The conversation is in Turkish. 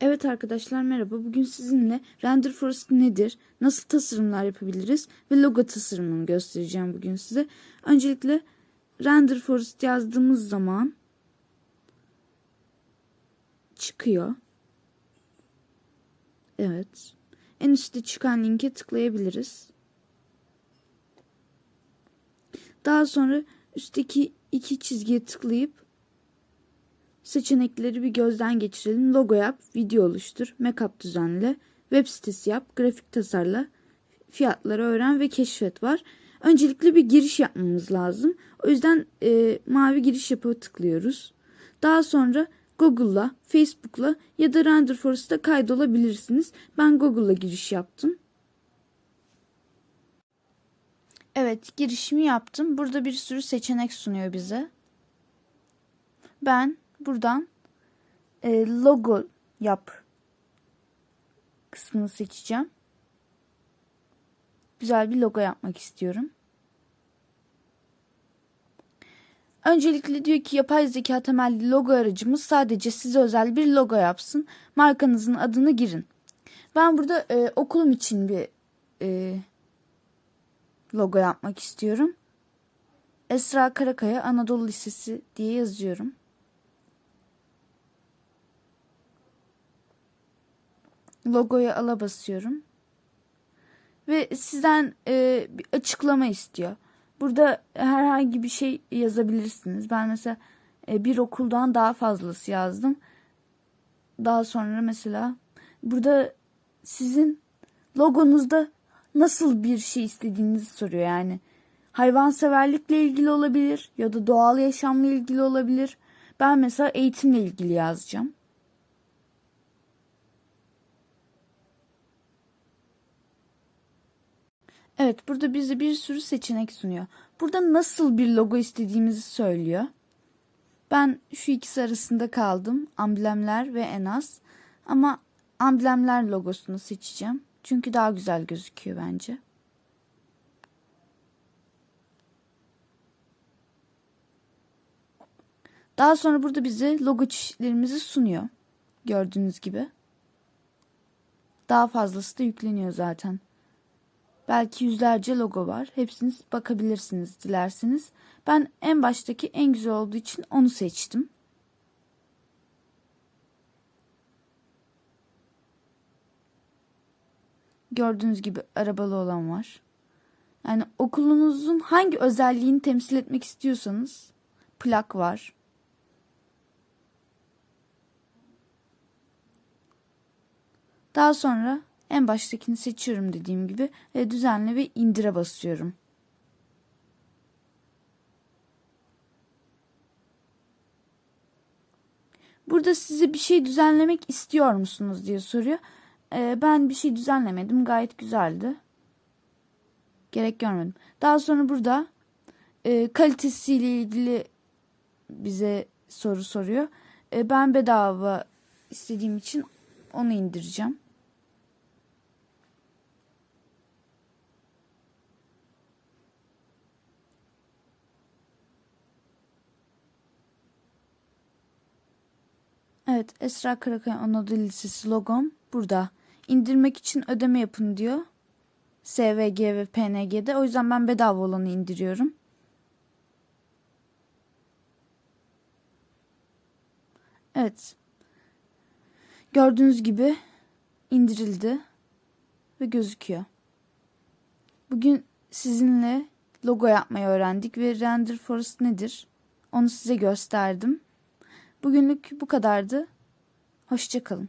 Evet arkadaşlar merhaba. Bugün sizinle Render Forest nedir, nasıl tasarımlar yapabiliriz ve logo tasarımını göstereceğim bugün size. Öncelikle Render Forest yazdığımız zaman çıkıyor. Evet. En üstte çıkan linke tıklayabiliriz. Daha sonra üstteki iki çizgiye tıklayıp Seçenekleri bir gözden geçirelim. Logo yap, video oluştur, make-up düzenle, web sitesi yap, grafik tasarla, fiyatları öğren ve keşfet var. Öncelikle bir giriş yapmamız lazım. O yüzden e, mavi giriş yapı tıklıyoruz. Daha sonra Google'la, Facebook'la ya da Render Forest'a kaydolabilirsiniz. Ben Google'la giriş yaptım. Evet, girişimi yaptım. Burada bir sürü seçenek sunuyor bize. Ben buradan e, logo yap kısmını seçeceğim. Güzel bir logo yapmak istiyorum. Öncelikle diyor ki yapay zeka temelli logo aracımız sadece size özel bir logo yapsın. Markanızın adını girin. Ben burada e, okulum için bir e, logo yapmak istiyorum. Esra Karakaya Anadolu Lisesi diye yazıyorum. Logoyu ala basıyorum. Ve sizden e, bir açıklama istiyor. Burada herhangi bir şey yazabilirsiniz. Ben mesela e, bir okuldan daha fazlası yazdım. Daha sonra mesela burada sizin logonuzda nasıl bir şey istediğinizi soruyor yani. Hayvanseverlikle ilgili olabilir ya da doğal yaşamla ilgili olabilir. Ben mesela eğitimle ilgili yazacağım. Evet burada bize bir sürü seçenek sunuyor. Burada nasıl bir logo istediğimizi söylüyor. Ben şu ikisi arasında kaldım. Amblemler ve en az. Ama amblemler logosunu seçeceğim. Çünkü daha güzel gözüküyor bence. Daha sonra burada bize logo çeşitlerimizi sunuyor. Gördüğünüz gibi. Daha fazlası da yükleniyor zaten. Belki yüzlerce logo var. Hepsini bakabilirsiniz dilerseniz. Ben en baştaki en güzel olduğu için onu seçtim. Gördüğünüz gibi arabalı olan var. Yani okulunuzun hangi özelliğini temsil etmek istiyorsanız plak var. Daha sonra en baştakini seçiyorum dediğim gibi ve düzenle ve indire basıyorum. Burada size bir şey düzenlemek istiyor musunuz diye soruyor. Ee, ben bir şey düzenlemedim. Gayet güzeldi. Gerek görmedim. Daha sonra burada e, kalitesiyle ilgili bize soru soruyor. E, ben bedava istediğim için onu indireceğim. Evet Esra Karakaya Anadolu Lisesi logom burada. İndirmek için ödeme yapın diyor. SVG ve PNG'de. O yüzden ben bedava olanı indiriyorum. Evet. Gördüğünüz gibi indirildi ve gözüküyor. Bugün sizinle logo yapmayı öğrendik ve Render Forest nedir? Onu size gösterdim. Bugünlük bu kadardı. Hoşçakalın.